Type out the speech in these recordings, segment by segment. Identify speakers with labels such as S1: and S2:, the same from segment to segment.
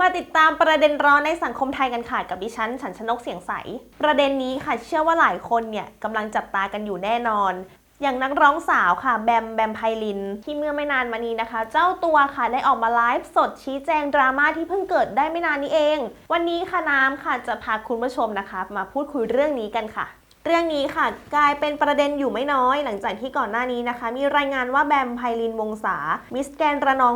S1: มาติดตามประเด็นร้อนในสังคมไทยกันค่ะกับดิฉันฉันชนกเสียงใส ประเด็นนี้ค่ะเชื่อว่าหลายคนเนี่ยกำลังจับตากันอยู่แน่นอน อย่างนักร้องสาวค่ะแบมแบมไพลิน ที่เมื่อไม่นานมานี้นะคะ เจ้าตัวค่ะได้ออกมาไลฟ์สดชี้แจงดราม่าที่เพิ่งเกิดได้ไม่นานนี้เอง วันนี้ค่ะน้ำค่ะจะพาคุณผู้ชมนะคะ มาพูดคุยเรื่องนี้กันค่ะ เรื่องนี้ค่ะกลายเป็นประเด็นอยู่ไม่น้อย หลังจากที่ก่อนหน้านี้นะคะ มีรายงานว่าแบมไพลินวงศามิสแกนระนอง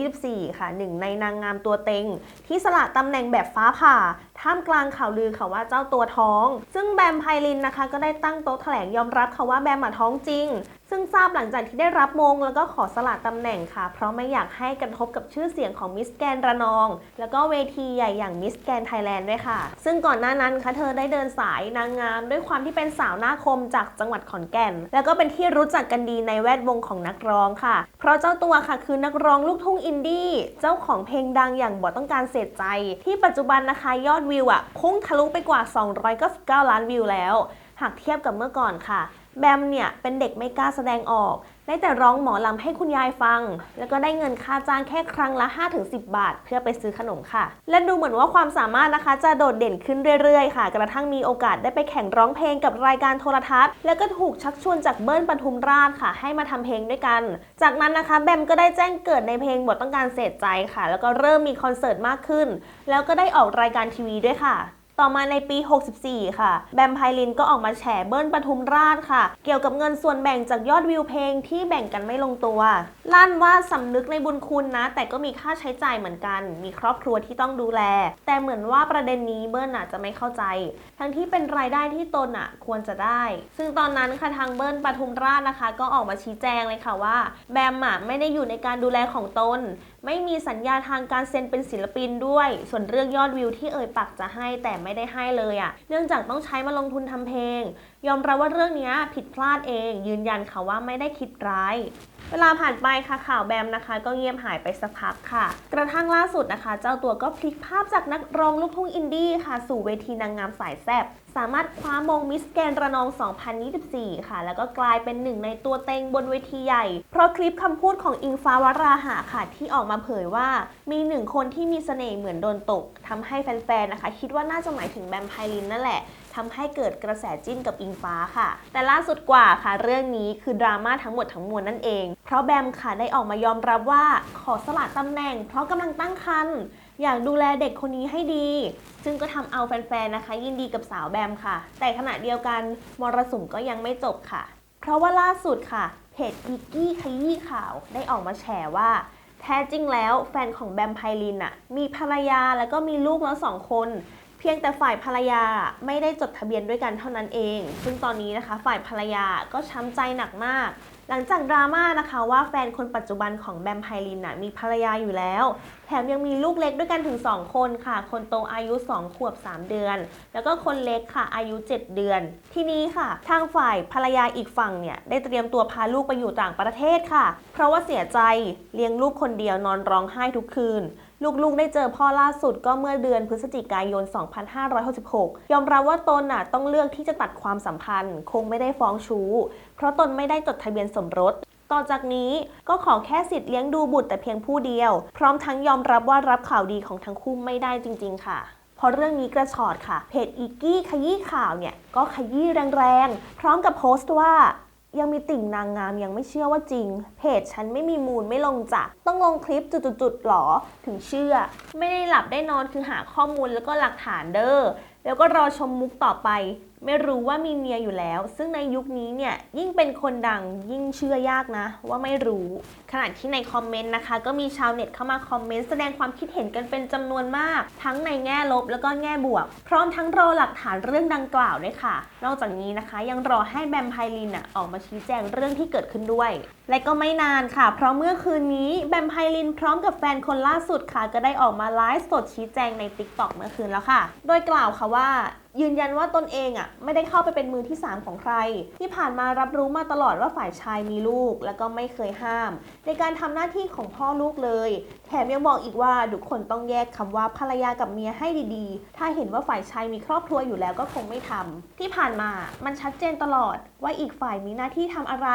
S1: 2024 ค่ะหนึ่งในนางงามตัวเต็ง ที่สละตำแหน่งแบบฟ้าผ่า ท่ามกลางข่าวลือค่ะว่าเจ้าตัวท้อง ซึ่งแบมไพลินนะคะ ก็ได้ตั้งโต๊ะแถลงยอมรับค่ะว่าแบมมาท้องจริงซึ่งทราบหลังจากที่ได้รับมง แล้วก็ขอสละตำแหน่งค่ะ เพราะไม่อยากให้กระทบกับชื่อเสียงของมิสแกนระนอง แล้วก็เวทีใหญ่อย่างมิสแกนไทยแลนด์ด้วยค่ะ ซึ่งก่อนหน้านั้นค่ะเธอได้เดินสายนางงาม ด้วยความที่เป็นสาวหน้าคมจากจังหวัดขอนแก่น แล้วก็เป็นที่รู้จักกันดีในแวดวงของนักร้องค่ะ เพราะเจ้าตัวค่ะคือนักร้องลูกทุ่งอินดี้เจ้าของเพลงดังอย่างบ่ต้องการเสียใจ ที่ปัจจุบันนะคะยอดวิวอะพุ่งทะลุไปกว่า 299 ล้านวิวแล้ว หากเทียบกับเมื่อก่อนค่ะ แบมเนี่ยเป็นเด็กไม่กล้าแสดงออก ได้แต่ร้องหมอลำให้คุณยายฟัง แล้วก็ได้เงินค่าจ้างแค่ครั้งละ 5-10 บาท เพื่อไปซื้อขนมค่ะ และดูเหมือนว่าความสามารถนะคะ จะโดดเด่นขึ้นเรื่อยๆ ค่ะ กระทั่งมีโอกาสได้ไปแข่งร้องเพลงกับรายการโทรทัศน์ แล้วก็ถูกชักชวนจากเบิ้ลปทุมราชค่ะ ให้มาทำเพลงด้วยกัน จากนั้นนะคะแบมก็ได้แจ้งเกิดในเพลงบทต้องการเสียใจค่ะ แล้วก็เริ่มมีคอนเสิร์ตมากขึ้น แล้วก็ได้ออกรายการทีวีด้วยค่ะ ต่อมาในปี 64 ค่ะ แบมไพลินก็ออกมาแฉเบิ้ลปทุมราชค่ะ เกี่ยวกับเงินส่วนแบ่งจากยอดวิวเพลงที่แบ่งกันไม่ลงตัว ลั่นว่าสำนึกในบุญคุณนะ แต่ก็มีค่าใช้จ่ายเหมือนกัน มีครอบครัวที่ต้องดูแล แต่เหมือนว่าประเด็นนี้เบิ้ลอาจจะไม่เข้าใจ ทั้งที่เป็นรายได้ที่ตนอะควรจะได้ ซึ่งตอนนั้นค่ะทางเบิ้ลปทุมราชนะคะ ก็ออกมาชี้แจงเลยค่ะว่า แบมอะไม่ได้อยู่ในการดูแลของตน ไม่มีสัญญาทางการเซ็นเป็นศิลปินด้วย ส่วนเรื่องยอดวิวที่เอ่ยปากจะให้แต่ไม่ได้ให้เลยอะ่ะ เนื่องจากต้องใช้มาลงทุนทำเพลง ยอมรับว่าเรื่องนี้ผิดพลาดเอง ยืนยันค่ะว่าไม่ได้คิดร้าย เวลาผ่านไปค่ะข่าวแบมนะคะ ก็เงียบหายไปสักพักค่ะ กระทั่งล่าสุดนะคะ เจ้าตัวก็พลิกภาพจากนักร้องลูกทุ่งอินดี้ค่ะ สู่เวทีนางงามสายแซบสามารถคว้ามงมิสแกนระนอง 2024 ค่ะ แล้วก็กลายเป็นหนึ่งในตัวเต็งบนเวทีใหญ่ เพราะคลิปคำพูดของอิงฟ้าวราหะค่ะที่ออกมาเผยว่ามีหนึ่งคนที่มีเสน่ห์เหมือนโดนตกทำให้แฟนๆนะคะ คิดว่าน่าจะหมายถึงแบมไพลินนั่นแหละทำให้เกิดกระแสจิ้นกับอิงฟ้าค่ะ แต่ล่าสุดกว่าค่ะ เรื่องนี้คือดราม่าทั้งหมดทั้งมวลนั่นเอง เพราะแบมค่ะได้ออกมายอมรับว่าขอสละตำแหน่ง เพราะกำลังตั้งครรภ์อยากดูแลเด็กคนนี้ให้ดี ซึ่งก็ทำเอาแฟนๆนะคะ ยินดีกับสาวแบมค่ะ แต่ขณะเดียวกันมรสุมก็ยังไม่จบค่ะ เพราะว่าล่าสุดค่ะเพจอีกกี้ขยี้ข่าวได้ออกมาแฉว่า แท้จริงแล้วแฟนของแบมไพลินอะมีภรรยาแล้วก็มีลูกแล้วสองคน พียงแต่ฝ่ายภรรยาไม่ได้จดทะเบียนด้วยกันเท่านั้นเอง ซึ่งตอนนี้นะคะฝ่ายภรรยาก็ช้ำใจหนักมาก หลังจากดราม่านะคะว่าแฟนคนปัจจุบันของแบมไพลินน่ะมีภรรยาอยู่แล้ว แถมยังมีลูกเล็กด้วยกันถึง 2 คนค่ะ คนโตอายุ 2 ขวบ 3 เดือน แล้วก็คนเล็กค่ะอายุ 7 เดือน ทีนี้ค่ะ ทางฝ่ายภรรยาอีกฝั่งเนี่ยได้เตรียมตัวพาลูกไปอยู่ต่างประเทศค่ะ เพราะว่าเสียใจเลี้ยงลูกคนเดียวนอนร้องไห้ทุกคืน ลูกๆ ได้เจอพ่อล่าสุดก็เมื่อเดือนพฤศจิกายน 2566 ยอมรับว่าตนน่ะต้องเลือกที่จะตัดความสัมพันธ์ คงไม่ได้ฟ้องชู้ เพราะตนไม่ได้จดทะเบียนสมรสต่อจากนี้ก็ขอแค่สิทธิ์เลี้ยงดูบุตรแต่เพียงผู้เดียว พร้อมทั้งยอมรับว่ารับข่าวดีของทั้งคู่ไม่ได้จริง ๆ ค่ะพอเรื่องนี้กระชอดค่ะ เพจอีกี้ขยี้ข่าวเนี่ย ก็ขยี้แรงๆ พร้อมกับโพสต์ว่า ยังมีติ่งนางงามยังไม่เชื่อว่าจริง เพจฉันไม่มีมูลไม่ลงจ้ะต้องลงคลิปจุดๆๆหรอถึงเชื่อ ไม่ได้หลับได้นอนคือหาข้อมูลแล้วก็หลักฐานเด้อ แล้วก็รอชมมุกต่อไป ไม่รู้ว่ามีเมียอยู่แล้ว ซึ่งในยุคนี้เนี่ยยิ่งเป็นคนดังยิ่งเชื่อยากนะ ว่าไม่รู้ ขณะที่ในคอมเมนต์นะคะ ก็มีชาวเน็ตเข้ามาคอมเมนต์แสดงความคิดเห็นกันเป็นจำนวนมาก ทั้งในแง่ลบแล้วก็แง่บวก พร้อมทั้งรอหลักฐานเรื่องดังกล่าวด้วยค่ะ นอกจากนี้นะคะ ยังรอให้แบมไพลินอะออกมาชี้แจงเรื่องที่เกิดขึ้นด้วยและก็ไม่นานค่ะ เพราะเมื่อคืนนี้แบมไพลินพร้อมกับแฟนคนล่าสุดค่ะ ก็ได้ออกมาไลฟ์สดชี้แจงใน t ิ k t o k เมื่อคืนแล้วค่ะ โดยกล่าวค่ะว่า ยืนยันว่าตนเองอะไม่ได้เข้าไปเป็นมือที่ 3 ของใคร ที่ผ่านมารับรู้มาตลอดว่าฝ่ายชายมีลูก แล้วก็ไม่เคยห้าม ในการทำหน้าที่ของพ่อลูกเลย แถมยังบอกอีกว่าทุกคนต้องแยกคำว่าภรรยากับเมียให้ดีๆ ถ้าเห็นว่าฝ่ายชายมีครอบครัวอยู่แล้วก็คงไม่ทำที่ผ่านมามันชัดเจนตลอดว่าอีกฝ่ายมีหน้าที่ทำอะไร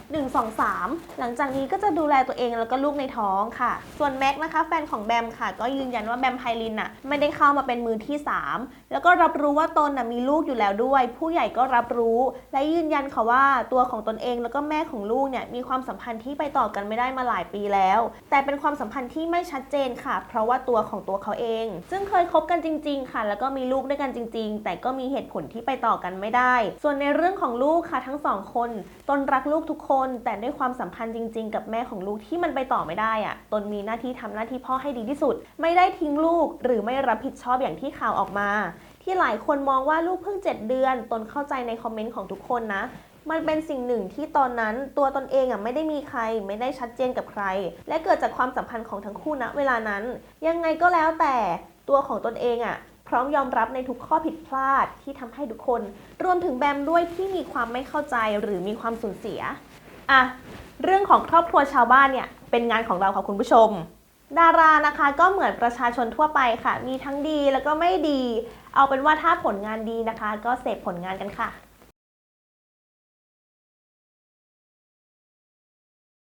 S1: 1 2 3 หลังจากนี้ก็จะดูแลตัวเองแล้วก็ลูกในท้องค่ะ ส่วนแม็กนะคะแฟนของแบมค่ะ ก็ยืนยันว่าแบมไพลินอะไม่ได้เข้ามาเป็นมือที่ 3 แล้วก็รับรู้ว่าตนนะมีลูกอยู่แล้วด้วย ผู้ใหญ่ก็รับรู้ และยืนยันค่ะว่าตัวของตนเองแล้วก็แม่ของลูกเนี่ยมีความสัมพันธ์ที่ไปต่อกันไม่ได้มาหลายปีแล้ว แต่เป็นความสัมพันธ์ที่ไม่ชัดเจนค่ะ เพราะว่าตัวของตัวเขาเอง ซึ่งเคยคบกันจริง ๆ ค่ะ แล้วก็มีลูกด้วยกันจริง ๆ แต่ก็มีเหตุผลที่ไปต่อกันไม่ได้ ส่วนในเรื่องของลูกค่ะทั้งสองคน ตนรักลูกทุกคน แต่ด้วยความสัมพันธ์จริง ๆ กับแม่ของลูกที่มันไปต่อไม่ได้อะตนมีหน้าที่ทำหน้าที่พ่อให้ดีที่สุด ไม่ได้ทิ้งลูกหรือไม่รับผิดชอบอย่างที่ข่าวออกมา ที่หลายคนมองว่าลูกเพิ่ง 7 เดือน ตนเข้าใจในคอมเมนต์ของทุกคนนะ มันเป็นสิ่งหนึ่งที่ตอนนั้นตัวตนเองอะไม่ได้มีใครไม่ได้ชัดเจนกับใคร และเกิดจากความสัมพันธ์ของทั้งคู่ณเวลานั้น ยังไงก็แล้วแต่ตัวของตนเองอะพร้อมยอมรับในทุกข้อผิดพลาดที่ทำให้ทุกคน รวมถึงแบมด้วยที่มีความไม่เข้าใจหรือมีความสูญเสียอะเรื่องของครอบครัวชาวบ้านเนี่ยเป็นงานของเราค่ะคุณผู้ชม ดารานะคะก็เหมือนประชาชนทั่วไปค่ะ มีทั้งดีแล้วก็ไม่ดี เอาเป็นว่าถ้าผลงานดีนะคะ ก็เสพผลงานกันค่ะ